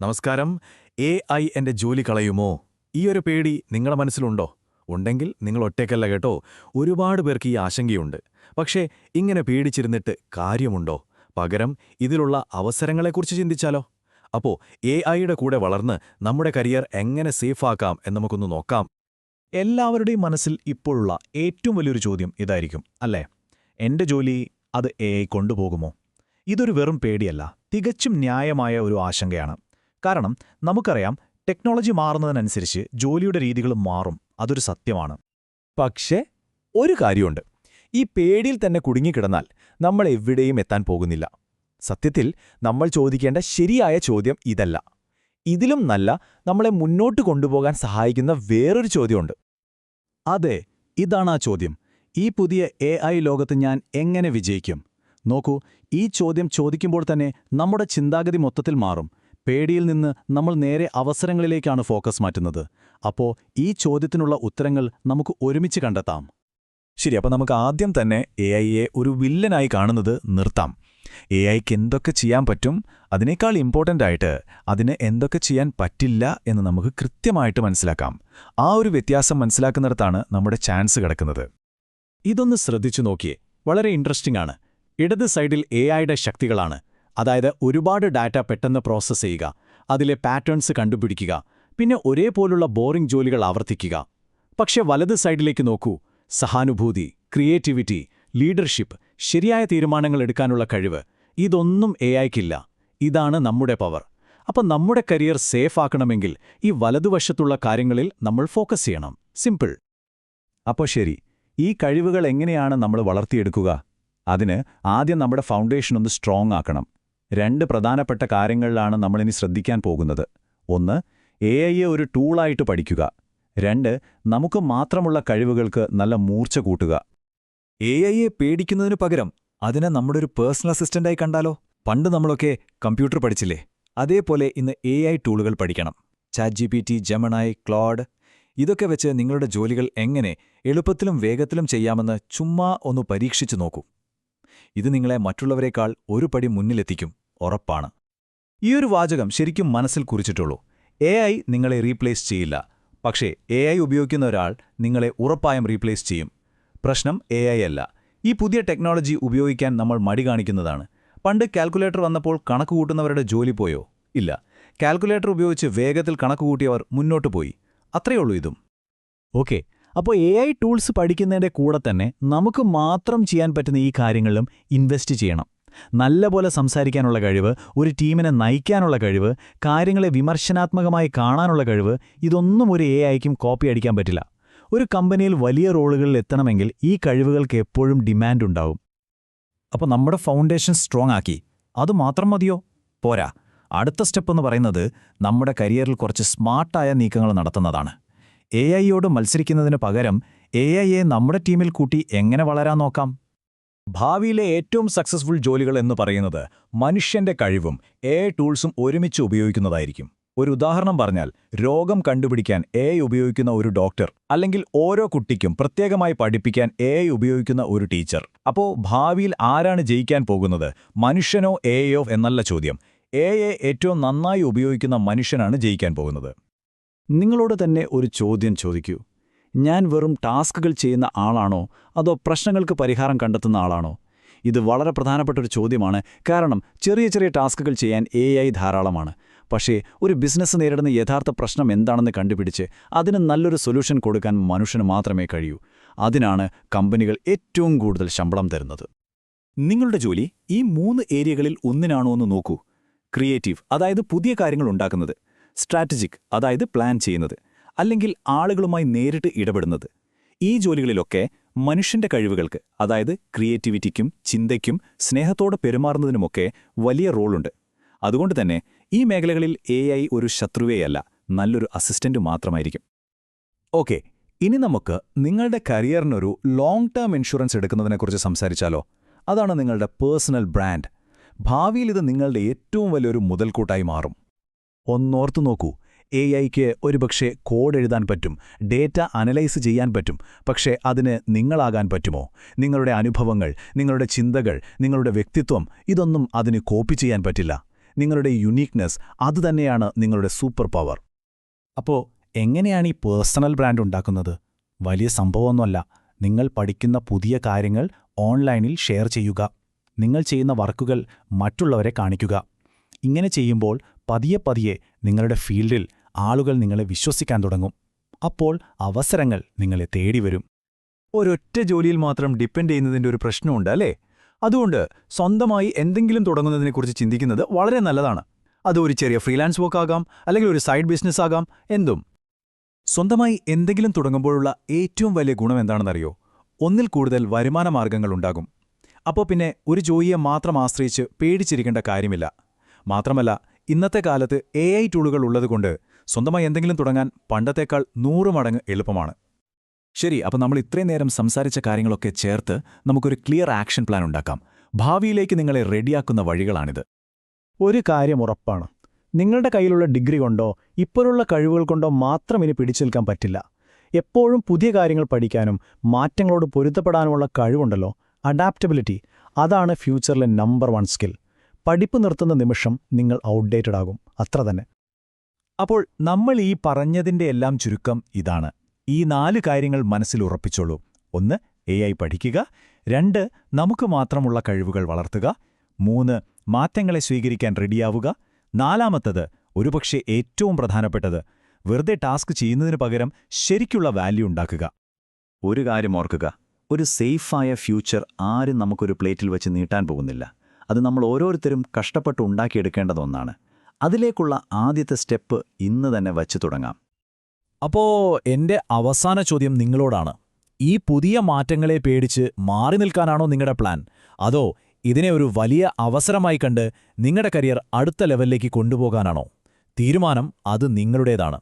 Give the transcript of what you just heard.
നമസ്കാരം. A I എന്റെ ജോലി കളയുമോ? ഈ ഒരു പേടി നിങ്ങളുടെ മനസ്സിലുണ്ടോ? ഉണ്ടെങ്കിൽ നിങ്ങൾ ഒറ്റയ്ക്കല്ല കേട്ടോ. ഒരുപാട് പേർക്ക് ഈ ആശങ്കയുണ്ട്. പക്ഷേ ഇങ്ങനെ പേടിച്ചിരുന്നിട്ട് കാര്യമുണ്ടോ? പകരം ഇതിലുള്ള അവസരങ്ങളെക്കുറിച്ച് ചിന്തിച്ചാലോ? അപ്പോ എ ഐയുടെ കൂടെ വളർന്ന് നമ്മുടെ കരിയർ എങ്ങനെ സേഫാക്കാം എന്ന് നമുക്കൊന്ന് നോക്കാം. എല്ലാവരുടെയും മനസ്സിൽ ഇപ്പോഴുള്ള ഏറ്റവും വലിയൊരു ചോദ്യം ഇതായിരിക്കും അല്ലേ? എന്റെ ജോലി അത് എ കൊണ്ടുപോകുമോ? ഇതൊരു വെറും പേടിയല്ല തികച്ചും ന്യായമായ ഒരു ആശങ്കയാണ്. കാരണം നമുക്കറിയാം ടെക്നോളജി മാറുന്നതിനനുസരിച്ച് ജോലിയുടെ രീതികളും മാറും. അതൊരു സത്യമാണ്. പക്ഷേ ഒരു കാര്യമുണ്ട്. ഈ പേടിയിൽ തന്നെ കുടുങ്ങിക്കിടന്നാൽ നമ്മൾ എവിടെയും എത്താൻ പോകുന്നില്ല. സത്യത്തിൽ നമ്മൾ ചോദിക്കേണ്ട ശരിയായ ചോദ്യം ഇതല്ല. ഇതിലും നല്ല നമ്മളെ മുന്നോട്ട് കൊണ്ടുപോകാൻ സഹായിക്കുന്ന വേറൊരു ചോദ്യമുണ്ട്. അതെ ഇതാണ് ആ ചോദ്യം. ഈ പുതിയ എ ലോകത്ത് ഞാൻ എങ്ങനെ വിജയിക്കും? നോക്കൂ ഈ ചോദ്യം ചോദിക്കുമ്പോൾ തന്നെ നമ്മുടെ ചിന്താഗതി മൊത്തത്തിൽ മാറും. പേടിയിൽ നിന്ന് നമ്മൾ നേരെ അവസരങ്ങളിലേക്കാണ് ഫോക്കസ് മാറ്റുന്നത്. അപ്പോ ഈ ചോദ്യത്തിനുള്ള ഉത്തരങ്ങൾ നമുക്ക് ഒരുമിച്ച് കണ്ടെത്താം. ശരി അപ്പോൾ നമുക്ക് ആദ്യം തന്നെ എ ഐയെ ഒരു വില്ലനായി കാണുന്നത് നിർത്താം. എ ഐക്ക് എന്തൊക്കെ ചെയ്യാൻ പറ്റും? അതിനേക്കാൾ ഇമ്പോർട്ടന്റ് ആയിട്ട് അതിന് എന്തൊക്കെ ചെയ്യാൻ പറ്റില്ല എന്ന് നമുക്ക് കൃത്യമായിട്ട് മനസ്സിലാക്കാം. ആ ഒരു വ്യത്യാസം മനസ്സിലാക്കുന്നിടത്താണ് നമ്മുടെ ചാൻസ് കിടക്കുന്നത്. ഇതൊന്ന് ശ്രദ്ധിച്ചു നോക്കിയേ. വളരെ ഇൻട്രസ്റ്റിംഗ് ആണ്. ഇടത് സൈഡിൽ എ ഐയുടെ ശക്തികളാണ്. അതായത് ഒരുപാട് ഡാറ്റ പെട്ടെന്ന് പ്രോസസ്സ് ചെയ്യുക അതിലെ പാറ്റേൺസ് കണ്ടുപിടിക്കുക പിന്നെ ഒരേപോലുള്ള ബോറിംഗ് ജോലികൾ ആവർത്തിക്കുക. പക്ഷെ വലത് സൈഡിലേക്ക് നോക്കൂ. സഹാനുഭൂതി ക്രിയേറ്റിവിറ്റി ലീഡർഷിപ്പ് ശരിയായ തീരുമാനങ്ങൾ എടുക്കാനുള്ള കഴിവ് ഇതൊന്നും എ ഐക്കില്ല. ഇതാണ് നമ്മുടെ പവർ. അപ്പം നമ്മുടെ കരിയർ സേഫ് ആക്കണമെങ്കിൽ ഈ വലതുവശത്തുള്ള കാര്യങ്ങളിൽ നമ്മൾ ഫോക്കസ് ചെയ്യണം. സിമ്പിൾ. അപ്പോൾ ശരി. ഈ കഴിവുകൾ എങ്ങനെയാണ് നമ്മൾ വളർത്തിയെടുക്കുക? അതിന് ആദ്യം നമ്മുടെ ഫൗണ്ടേഷൻ ഒന്ന് സ്ട്രോങ് ആക്കണം. രണ്ട് പ്രധാനപ്പെട്ട കാര്യങ്ങളിലാണ് നമ്മളിനി ശ്രദ്ധിക്കാൻ പോകുന്നത്. ഒന്ന് എ ഐയെ ഒരു ടൂളായിട്ട് പഠിക്കുക. രണ്ട് നമുക്ക് മാത്രമുള്ള കഴിവുകൾക്ക് നല്ല മൂർച്ച കൂട്ടുക. എ ഐയെ പേടിക്കുന്നതിനു പകരം അതിനെ നമ്മുടെ ഒരു പേഴ്സണൽ അസിസ്റ്റന്റായി കണ്ടാലോ? പണ്ട് നമ്മളൊക്കെ കമ്പ്യൂട്ടർ പഠിച്ചില്ലേ? അതേപോലെ ഇന്ന് എ ഐ ടൂളുകൾ പഠിക്കണം. Chat G P T Gemini Claude ഇതൊക്കെ വെച്ച് നിങ്ങളുടെ ജോലികൾ എങ്ങനെ എളുപ്പത്തിലും വേഗത്തിലും ചെയ്യാമെന്ന് ചുമ്മാ ഒന്ന് പരീക്ഷിച്ചു നോക്കൂ. ഇത് നിങ്ങളെ മറ്റുള്ളവരെക്കാൾ ഒരു പടി മുന്നിലെത്തിക്കും ഉറപ്പാണ്. ഈ ഒരു വാചകം ശരിക്കും മനസ്സിൽ കുറിച്ചിട്ടുള്ളൂ. എ നിങ്ങളെ റീപ്ലേസ് ചെയ്യില്ല. പക്ഷേ എ ഉപയോഗിക്കുന്ന ഒരാൾ നിങ്ങളെ ഉറപ്പായും റീപ്ലേസ് ചെയ്യും. പ്രശ്നം എ അല്ല. ഈ പുതിയ ടെക്നോളജി ഉപയോഗിക്കാൻ നമ്മൾ മടി കാണിക്കുന്നതാണ്. പണ്ട് കാൽക്കുലേറ്റർ വന്നപ്പോൾ കണക്കുകൂട്ടുന്നവരുടെ ജോലി പോയോ? ഇല്ല. കാൽക്കുലേറ്റർ ഉപയോഗിച്ച് വേഗത്തിൽ കണക്കുകൂട്ടിയവർ മുന്നോട്ട് പോയി. അത്രയുള്ളൂ ഇതും. ഓക്കെ. അപ്പോൾ എ ഐ ടൂൾസ് പഠിക്കുന്നതിന്റെ കൂടെ തന്നെ നമുക്ക് മാത്രം ചെയ്യാൻ പറ്റുന്ന ഈ കാര്യങ്ങളിലും ഇൻവെസ്റ്റ് ചെയ്യണം. നല്ലപോലെ സംസാരിക്കാനുള്ള കഴിവ് ഒരു ടീമിനെ നയിക്കാനുള്ള കഴിവ് കാര്യങ്ങളെ വിമർശനാത്മകമായി കാണാനുള്ള കഴിവ് ഇതൊന്നും ഒരു എ ഐക്കും കോപ്പി അടിക്കാൻ പറ്റില്ല. ഒരു കമ്പനിയിൽ വലിയ റോളുകളിൽ എത്തണമെങ്കിൽ ഈ കഴിവുകൾക്ക് എപ്പോഴും ഡിമാൻഡ് ഉണ്ടാവും. അപ്പോൾ നമ്മുടെ ഫൗണ്ടേഷൻ സ്ട്രോങ് ആക്കി. അതുമാത്രം മതിയോ? പോരാ. അടുത്ത സ്റ്റെപ്പ് എന്ന് പറയുന്നത് നമ്മുടെ കരിയറിൽ കുറച്ച് സ്മാർട്ടായ നീക്കങ്ങൾ നടത്തുന്നതാണ്. എ ഐയോട് മത്സരിക്കുന്നതിന് പകരം എ ഐയെ നമ്മുടെ ടീമിൽ കൂട്ടി എങ്ങനെ വളരാൻ നോക്കാം? ഭാവിയിലെ ഏറ്റവും സക്സസ്ഫുൾ ജോലികൾ എന്ന് പറയുന്നത് മനുഷ്യന്റെ കഴിവും എ ടൂൾസും ഒരുമിച്ച് ഉപയോഗിക്കുന്നതായിരിക്കും. ഒരു ഉദാഹരണം പറഞ്ഞാൽ രോഗം കണ്ടുപിടിക്കാൻ എ ഉപയോഗിക്കുന്ന ഒരു ഡോക്ടർ അല്ലെങ്കിൽ ഓരോ കുട്ടിക്കും പ്രത്യേകമായി പഠിപ്പിക്കാൻ എ ഉപയോഗിക്കുന്ന ഒരു ടീച്ചർ. അപ്പോ ഭാവിയിൽ ആരാണ് ജയിക്കാൻ പോകുന്നത്? മനുഷ്യനോ എയോ എന്നല്ല ചോദ്യം. എ ഏറ്റവും നന്നായി ഉപയോഗിക്കുന്ന മനുഷ്യനാണ് ജയിക്കാൻ പോകുന്നത്. നിങ്ങളോട് തന്നെ ഒരു ചോദ്യം ചോദിക്കൂ. ഞാൻ വെറും ടാസ്കുകൾ ചെയ്യുന്ന ആളാണോ? അതോ പ്രശ്നങ്ങൾക്ക് പരിഹാരം കണ്ടെത്തുന്ന ആളാണോ? ഇത് വളരെ പ്രധാനപ്പെട്ട ഒരു ചോദ്യമാണ്. കാരണം ചെറിയ ചെറിയ ടാസ്കുകൾ ചെയ്യാൻ എ ധാരാളമാണ്. പക്ഷേ ഒരു ബിസിനസ് നേരിടുന്ന യഥാർത്ഥ പ്രശ്നം എന്താണെന്ന് കണ്ടുപിടിച്ച് അതിന് നല്ലൊരു സൊല്യൂഷൻ കൊടുക്കാൻ മനുഷ്യന് മാത്രമേ കഴിയൂ. അതിനാണ് കമ്പനികൾ ഏറ്റവും കൂടുതൽ ശമ്പളം തരുന്നത്. നിങ്ങളുടെ ജോലി ഈ മൂന്ന് ഏരിയകളിൽ ഒന്നിനാണോ എന്ന് നോക്കൂ. ക്രിയേറ്റീവ് അതായത് പുതിയ കാര്യങ്ങൾ ഉണ്ടാക്കുന്നത്. സ്ട്രാറ്റജിക് അതായത് പ്ലാൻ ചെയ്യുന്നത് അല്ലെങ്കിൽ ആളുകളുമായി നേരിട്ട് ഇടപെടുന്നത്. ഈ ജോലികളിലൊക്കെ മനുഷ്യന്റെ കഴിവുകൾക്ക് അതായത് ക്രിയേറ്റിവിറ്റിക്കും ചിന്തയ്ക്കും സ്നേഹത്തോടെ പെരുമാറുന്നതിനുമൊക്കെ വലിയ റോളുണ്ട്. അതുകൊണ്ട് തന്നെ ഈ മേഖലകളിൽ എ ഒരു ശത്രുവേയല്ല നല്ലൊരു അസിസ്റ്റന്റ് മാത്രമായിരിക്കും. ഓക്കെ ഇനി നമുക്ക് നിങ്ങളുടെ കരിയറിനൊരു ലോങ് ടേം ഇൻഷുറൻസ് എടുക്കുന്നതിനെക്കുറിച്ച് സംസാരിച്ചാലോ? അതാണ് നിങ്ങളുടെ പേഴ്സണൽ ബ്രാൻഡ്. ഭാവിയിൽ ഇത് നിങ്ങളുടെ ഏറ്റവും വലിയൊരു മുതൽക്കൂട്ടായി മാറും. ഒന്നോർത്തു നോക്കൂ. എ ഐക്ക് ഒരുപക്ഷെ കോഡ് എഴുതാൻ പറ്റും ഡേറ്റ അനലൈസ് ചെയ്യാൻ പറ്റും പക്ഷേ അതിന് നിങ്ങളാകാൻ പറ്റുമോ? നിങ്ങളുടെ അനുഭവങ്ങൾ നിങ്ങളുടെ ചിന്തകൾ നിങ്ങളുടെ വ്യക്തിത്വം ഇതൊന്നും അതിന് കോപ്പി ചെയ്യാൻ പറ്റില്ല. നിങ്ങളുടെ യുണീക്നെസ് അതുതന്നെയാണ് നിങ്ങളുടെ സൂപ്പർ പവർ. അപ്പോൾ എങ്ങനെയാണ് ഈ പേഴ്സണൽ ബ്രാൻഡ് ഉണ്ടാക്കുന്നത്? വലിയ സംഭവമൊന്നുമല്ല. നിങ്ങൾ പഠിക്കുന്ന പുതിയ കാര്യങ്ങൾ ഓൺലൈനിൽ ഷെയർ ചെയ്യുക. നിങ്ങൾ ചെയ്യുന്ന വർക്കുകൾ മറ്റുള്ളവരെ കാണിക്കുക. ഇങ്ങനെ ചെയ്യുമ്പോൾ പതിയെ പതിയെ നിങ്ങളുടെ ഫീൽഡിൽ ആളുകൾ നിങ്ങളെ വിശ്വസിക്കാൻ തുടങ്ങും. അപ്പോൾ അവസരങ്ങൾ നിങ്ങളെ തേടി വരും. ഒരൊറ്റ ജോലിയിൽ മാത്രം ഡിപ്പെൻഡ് ചെയ്യുന്നതിന്റെ ഒരു പ്രശ്നമുണ്ട് അല്ലേ? അതുകൊണ്ട് സ്വന്തമായി എന്തെങ്കിലും തുടങ്ങുന്നതിനെക്കുറിച്ച് ചിന്തിക്കുന്നത് വളരെ നല്ലതാണ്. അത് ഒരു ചെറിയ ഫ്രീലാൻസ് വർക്ക് ആകാം അല്ലെങ്കിൽ ഒരു സൈഡ് ബിസിനസ് ആകാം എന്തും. സ്വന്തമായി എന്തെങ്കിലും തുടങ്ങുമ്പോഴുള്ള ഏറ്റവും വലിയ ഗുണം എന്താണെന്നറിയോ? ഒന്നിൽ കൂടുതൽ വരുമാന മാർഗങ്ങളുണ്ടാകും അപ്പോൾ പിന്നെ ഒരു ജോലിയെ മാത്രം ആശ്രയിച്ച് പേടിച്ചിരിക്കേണ്ട കാര്യമില്ല. മാത്രമല്ല ഇന്നത്തെ കാലത്ത് എ ഐ ടൂളുകൾ ഉള്ളതുകൊണ്ട് സ്വന്തമായി എന്തെങ്കിലും തുടങ്ങാൻ പണ്ടത്തേക്കാൾ നൂറ് മടങ്ങ് എളുപ്പമാണ്. ശരി അപ്പോൾ നമ്മൾ ഇത്രയും നേരം സംസാരിച്ച കാര്യങ്ങളൊക്കെ ചേർത്ത് നമുക്കൊരു ക്ലിയർ ആക്ഷൻ പ്ലാൻ ഉണ്ടാക്കാം. ഭാവിയിലേക്ക് നിങ്ങളെ റെഡിയാക്കുന്ന വഴികളാണിത്. ഒരു കാര്യം ഉറപ്പാണ്. നിങ്ങളുടെ കയ്യിലുള്ള ഡിഗ്രി കൊണ്ടോ ഇപ്പോഴുള്ള കഴിവുകൾ കൊണ്ടോ മാത്രം ഇനി പിടിച്ചു നിൽക്കാൻ പറ്റില്ല. എപ്പോഴും പുതിയ കാര്യങ്ങൾ പഠിക്കാനും മാറ്റങ്ങളോട് പൊരുത്തപ്പെടാനുമുള്ള കഴിവുണ്ടല്ലോ. അഡാപ്റ്റബിലിറ്റി അതാണ് ഫ്യൂച്ചറിലെ നമ്പർ വൺ സ്കിൽ. പഠിപ്പ് നിർത്തുന്ന നിമിഷം നിങ്ങൾ ഔട്ട്ഡേറ്റഡ് ആകും. അത്ര തന്നെ. അപ്പോൾ നമ്മൾ ഈ പറഞ്ഞതിന്റെ എല്ലാം ചുരുക്കം ഇതാണ്. ഈ നാല് കാര്യങ്ങൾ മനസ്സിൽ ഉറപ്പിച്ചോളൂ. ഒന്ന് എ പഠിക്കുക. രണ്ട് നമുക്ക് മാത്രമുള്ള കഴിവുകൾ വളർത്തുക. മൂന്ന് മാറ്റങ്ങളെ സ്വീകരിക്കാൻ റെഡിയാവുക നാലാമത്തത് ഒരുപക്ഷെ ഏറ്റവും പ്രധാനപ്പെട്ടത് വെറുതെ ടാസ്ക് ചെയ്യുന്നതിന് പകരം ശരിക്കുള്ള വാല്യൂ ഉണ്ടാക്കുക. ഒരു കാര്യം ഓർക്കുക. ഒരു സേഫായ ഫ്യൂച്ചർ ആരും നമുക്കൊരു പ്ലേറ്റിൽ വെച്ച് നീട്ടാൻ പോകുന്നില്ല. അത് നമ്മൾ ഓരോരുത്തരും കഷ്ടപ്പെട്ട് ഉണ്ടാക്കിയെടുക്കേണ്ടത് ഒന്നാണ് അതിലേക്കുള്ള ആദ്യത്തെ സ്റ്റെപ്പ് ഇന്ന് തന്നെ വച്ചു തുടങ്ങാം. അപ്പോ എന്റെ അവസാന ചോദ്യം നിങ്ങളോടാണ്. ഈ പുതിയ മാറ്റങ്ങളെ പേടിച്ച് മാറി നിൽക്കാനാണോ നിങ്ങളുടെ പ്ലാൻ? അതോ ഇതിനെ ഒരു വലിയ അവസരമായി കണ്ട് നിങ്ങളുടെ കരിയർ അടുത്ത ലെവലിലേക്ക് കൊണ്ടുപോകാനാണോ? തീരുമാനം അത് നിങ്ങളുടേതാണ്.